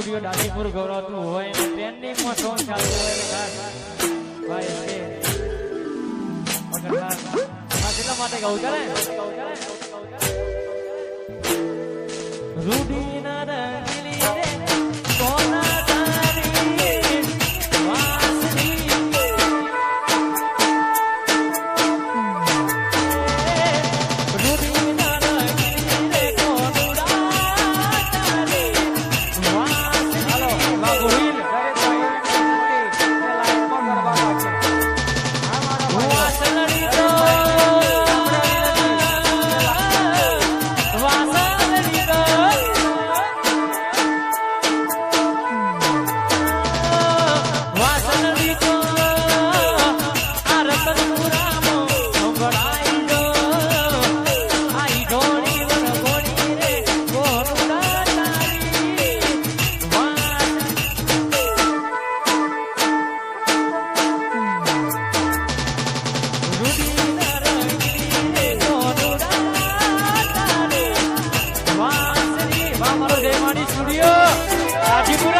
Studio દાસીપુર ગૌરવતું હોય ને પણ સોંગ ચાલતું હોય ભાઈ છે. એટલા માટે કહું ચાલે? રૂઢી ભવાની સ્ટુડિયો રાજીપુરા.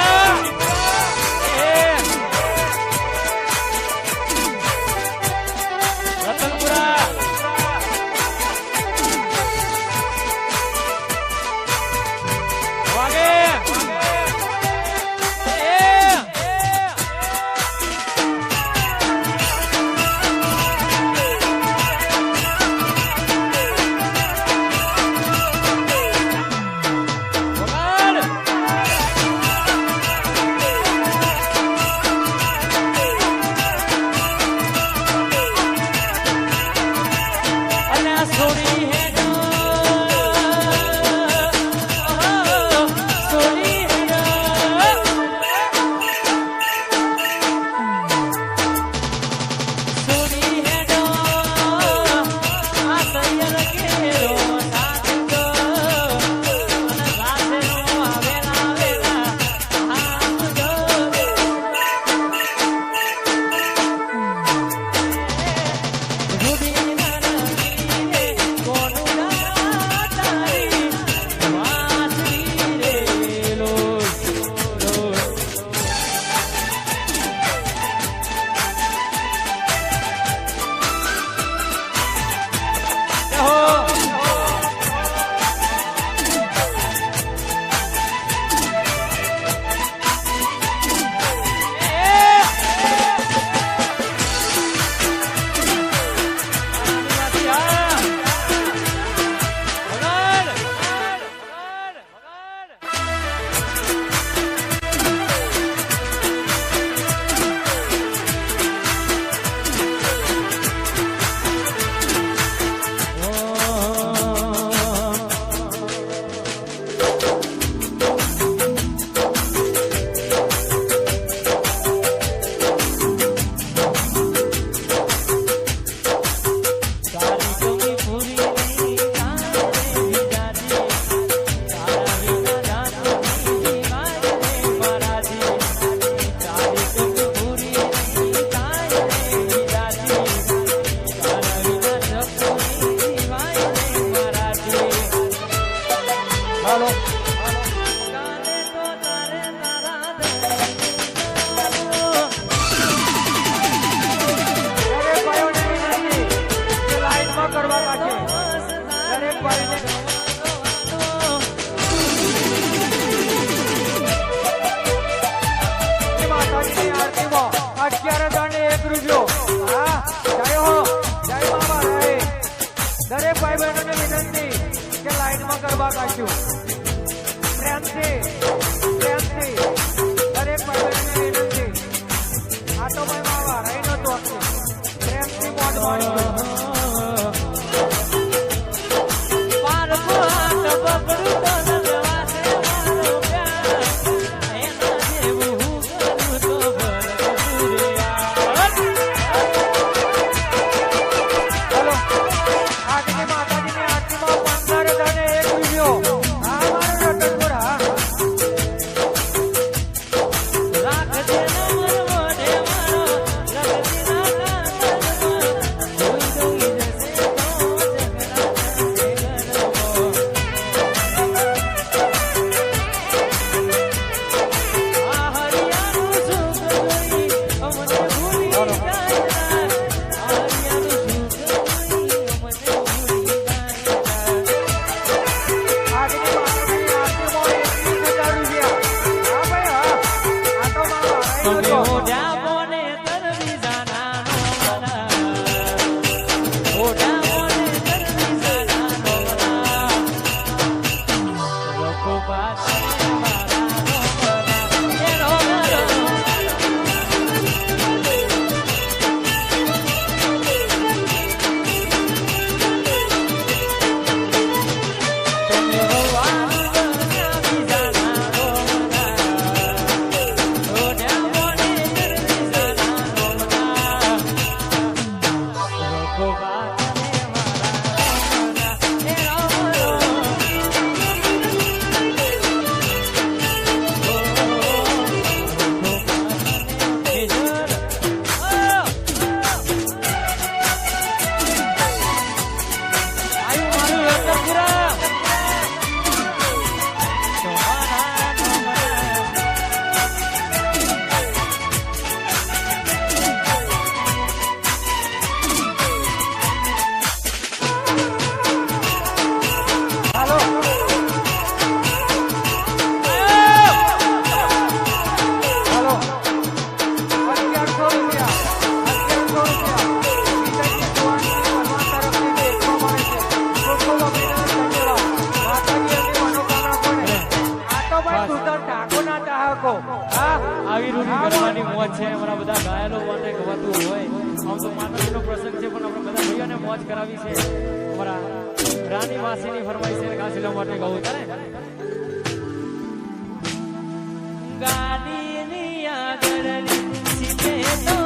down. આવી રૂઢી કરવાની મોજ છે. અમારા બધા ગાયલો માટે ગવાતું હોય. આમ તો માતાજીનો પ્રસંગ છે, પણ આપણે બધા ભાઈઓને મોજ કરાવી છે. અમારા રાની વાસીની ફરમાઈ છે કાશી માટે ગાવું તારે ગાડીની આગળ સીધે તો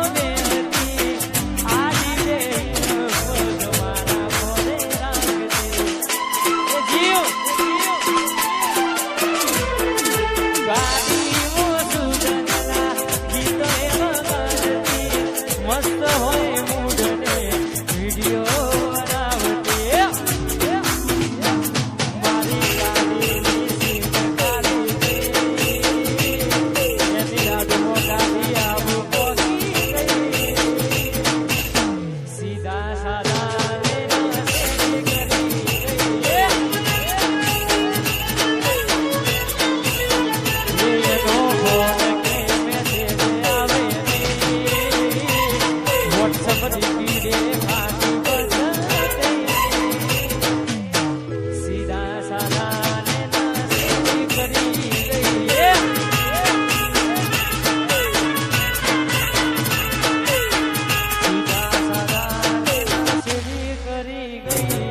Thank you.